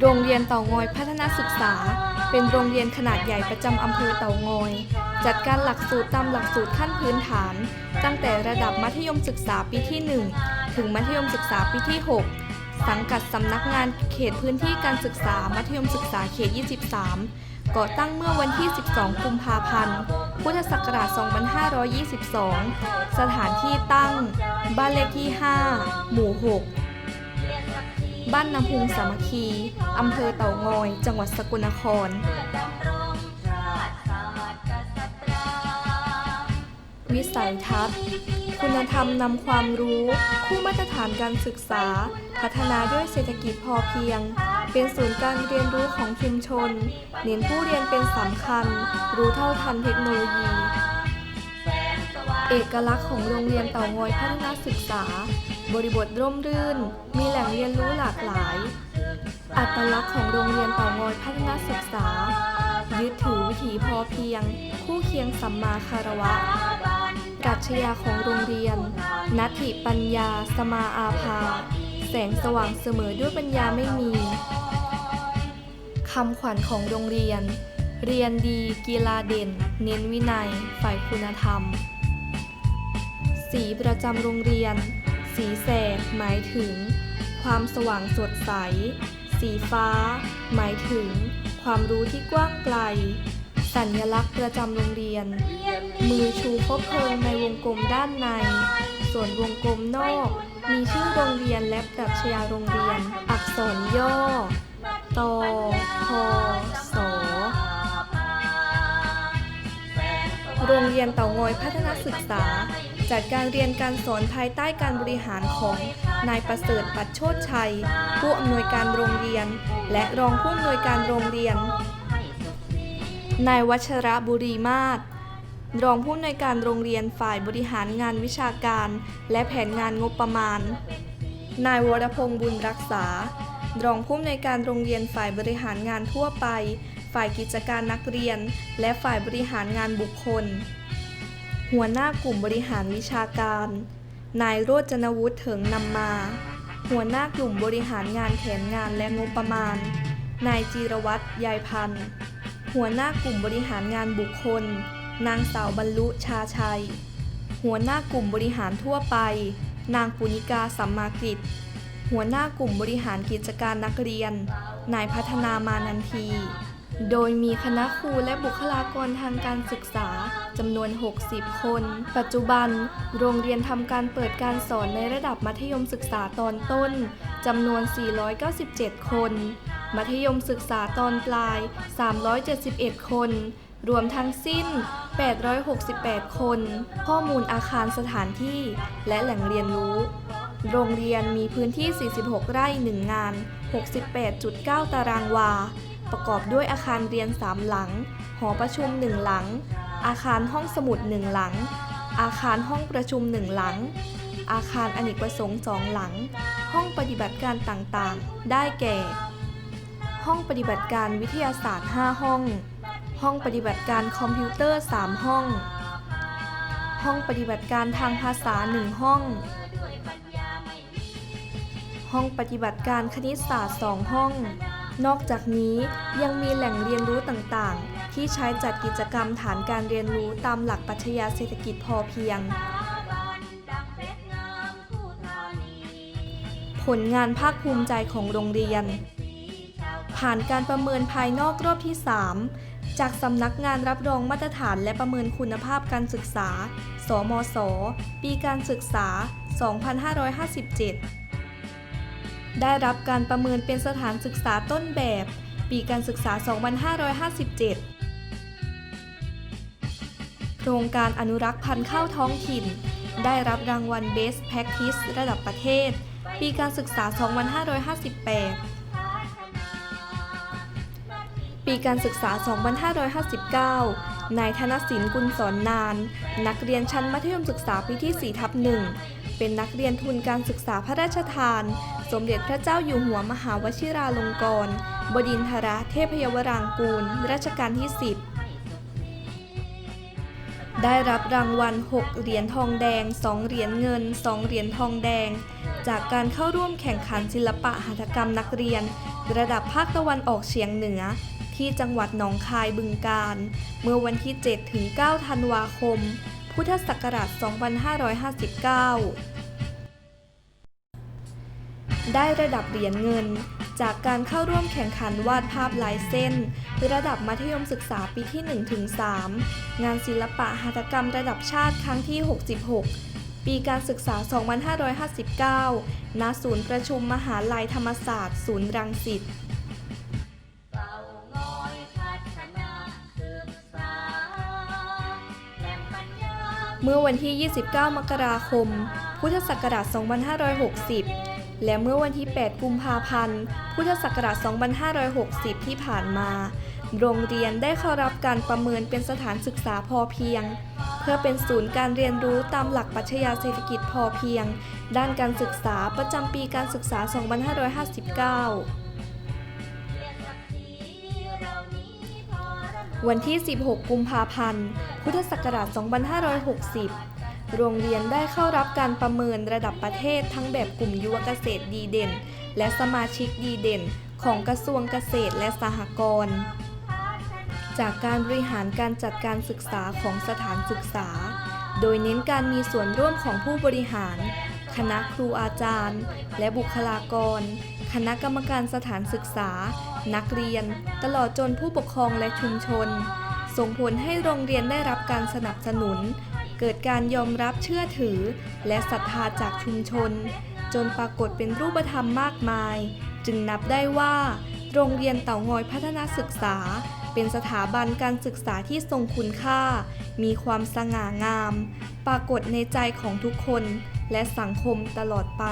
โรงเรียนเต่างอยพัฒนาศึกษา เป็นโรงเรียนขนาดใหญ่ประจำอำเภอเต่างอย จัดการหลักสูตรตามหลักสูตรขั้นพื้นฐาน ตั้งแต่ระดับมัธยมศึกษาปีที่ 1 ถึงมัธยมศึกษาปีที่ 6 สังกัดสำนักงานเขตพื้นที่การศึกษามัธยมศึกษาเขต 23 ก่อตั้งเมื่อวันที่ 12 กุมภาพันธ์ พุทธศักราช 2522 สถานที่ตั้ง บ้านเลขที่ 5 หมู่ 6 บ้านน้ำพุงสามัคคี อำเภอเต่างอย จังหวัดสกลนคร วิสัยทัศน์ คุณธรรมนำความรู้ คู่มาตรฐานการศึกษา พัฒนาด้วยเศรษฐกิจพอเพียง เป็นศูนย์การเรียนรู้ของชุมชน เน้นผู้เรียนเป็นสำคัญ รู้เท่าทันเทคโนโลยี เอกลักษณ์ของโรงเรียนเต่างอยพัฒนาศึกษา บริบทร่มรื่น มีแหล่งเรียนรู้หลากหลาย อัตลักษณ์ของโรงเรียนเต่างอยพัฒนาศึกษา ยึดถือวิถีพอเพียง คู่เคียงสัมมาคารวะปรัชญาของโรงเรียน นัตถิปัญญา สมาอาภา แสงสว่างเสมอด้วยปัญญาไม่มีคำขวัญของโรงเรียน เรียนดีกีฬาเด่น เน้นวินัย ฝ่ายคุณธรรม สีประจำโรงเรียน สีแสดหมายถึง ความสว่างสดใส สีฟ้า หมายถึง ความรู้ที่กว้างไกล สัญลักษณ์ประจำโรงเรียน มือชูคบเพลิงในวงกลมด้านใน ส่วนวงกลมนอก มีชื่อโรงเรียนและปรัชญาโรงเรียน อักษรย่อตอพอสอโรงเรียนเต่างอยพัฒนาศึกษา จัดการเรียนการสอนภายใต้การบริหารของนายประเสริฐปัดโชตชัย ผู้อำนวยการโรงเรียน และรองผู้อำนวยการโรงเรียน นายวัชระบุรีมาศรองผู้อำนวยการโรงเรียนฝ่ายบริหารงานวิชาการ และแผนงานงบประมาณ นายวรพงษ์บุญรักษา รองผู้อำนวยการโรงเรียนฝ่ายบริหารงานทั่วไป ฝ่ายกิจการนักเรียน และฝ่ายบริหารงานบุคคล หัวหน้ากลุ่มบริหารวิชาการ นายโรจนวุฒิเถิงนำมา หัวหน้ากลุ่มบริหารงานแผนงานและงบประมาณ นายจีรวัตรยายพันธ์หัวหน้ากลุ่มบริหารงานบุคคล นางสาวบรรลุชาชัย หัวหน้ากลุ่มบริหารทั่วไป นางปุณิกาสัมมากิจ หัวหน้ากลุ่มบริหารกิจการนักเรียน นายพัฒนามานันที โดยมีคณะครูและบุคลากรทางการศึกษาจำนวน 60 คน ปัจจุบัน โรงเรียนทำการเปิดการสอนในระดับมัธยมศึกษาตอนต้นจำนวน 497 คน มัธยมศึกษาตอนปลาย 371 คน รวมทั้งสิ้น 868 คน ข้อมูลอาคารสถานที่และแหล่งเรียนรู้ โรงเรียนมีพื้นที่ 46 ไร่ 1 งาน 68.9 ตารางวา ประกอบด้วยอาคารเรียน 3 หลัง หอประชุม 1 หลัง อาคารห้องสมุด 1 หลัง อาคารห้องประชุม 1 หลัง อาคารอเนกประสงค์ 2 หลัง ห้องปฏิบัติการต่างๆ ได้แก่ ห้องปฏิบัติการวิทยาศาสตร์ 5 ห้อง ห้องปฏิบัติการคอมพิวเตอร์ 3 ห้อง ห้องปฏิบัติการทางภาษา 1 ห้องห้องปฏิบัติการคณิตศาสตร์ 2 ห้อง นอกจากนี้ยังมีแหล่งเรียนรู้ต่างๆ ที่ใช้จัดกิจกรรมฐานการเรียนรู้ตามหลักปรัชญาเศรษฐกิจพอเพียง ผลงานภาคภูมิใจของโรงเรียน ผ่านการประเมินภายนอกรอบที่ 3 จากสำนักงานรับรองมาตรฐานและประเมินคุณภาพการศึกษา สมศ ปีการศึกษา 2557 ได้รับการประเมินเป็นสถานศึกษาต้นแบบ ปีการศึกษา 2557 โครงการอนุรักษ์พันธุ์ข้าวท้องถิ่น ได้รับรางวัล Best Practice ระดับประเทศ ปีการศึกษา 2558 ปีการศึกษา 2559 นายธนศินกุลสอนนาน นักเรียนชั้นมัธยมศึกษาปีที่4ทับหนึ่ง เป็นนักเรียนทุนการศึกษาพระราชทาน สมเด็จพระเจ้าอยู่หัวมหาวชิราลงกรณ์บดินทรเทพยวรางกูล รัชกาลที่ 10 ได้รับรางวัล 6 เหรียญทองแดง 2 เหรียญเงิน 2 เหรียญทองแดง จากการเข้าร่วมแข่งขันศิลปะหัตถกรรมนักเรียน ระดับภาคตะวันออกเฉียงเหนือที่จังหวัดหนองคายบึงกาฬเมื่อวันที่ 7 ถึง 9 ธันวาคม พุทธศักราช 2559 ได้ระดับเหรียญเงิน จากการเข้าร่วมแข่งขันวาดภาพลายเส้น ระดับมัธยมศึกษาปีที่ 1-3 งานศิลปะหัตถกรรมระดับชาติครั้งที่ 66 ปีการศึกษา 2559 ณ ศูนย์ประชุมมหาลัยธรรมศาสตร์ ศูนย์รังสิต เมื่อวันที่ 29 มกราคม พุทธศักราช 2560 และเมื่อวันที่ 8 กุมภาพันธ์ พุทธศักราช 2560 ที่ผ่านมา โรงเรียนได้เข้ารับการประเมินเป็นสถานศึกษาพอเพียง เพื่อเป็นศูนย์การเรียนรู้ตามหลักปรัชญาเศรษฐกิจพอเพียง ด้านการศึกษาประจำปีการศึกษา 2559 วันที่ 16 กุมภาพันธ์ พุทธศักราช 2560 โรงเรียนได้เข้ารับการประเมินระดับประเทศทั้งแบบกลุ่มยุวเกษตรดีเด่น และสมาชิกดีเด่น ของกระทรวงเกษตรและสหกรณ์ จากการบริหารการจัดการศึกษาของสถานศึกษา โดยเน้นการมีส่วนร่วมของผู้บริหาร คณะครูอาจารย์ และบุคลากร คณะกรรมการสถานศึกษา นักเรียน ตลอดจนผู้ปกครองและชุมชน ส่งผลให้โรงเรียนได้รับการสนับสนุน เกิดการยอมรับเชื่อถือ และศรัทธาจากชุมชน จนปรากฏเป็นรูปธรรมมากมาย จึงนับได้ว่า โรงเรียนเต่างอยพัฒนาศึกษา เป็นสถาบันการศึกษาที่ทรงคุณค่า มีความสง่างาม ปรากฏในใจของทุกคนและสังคมตลอดไป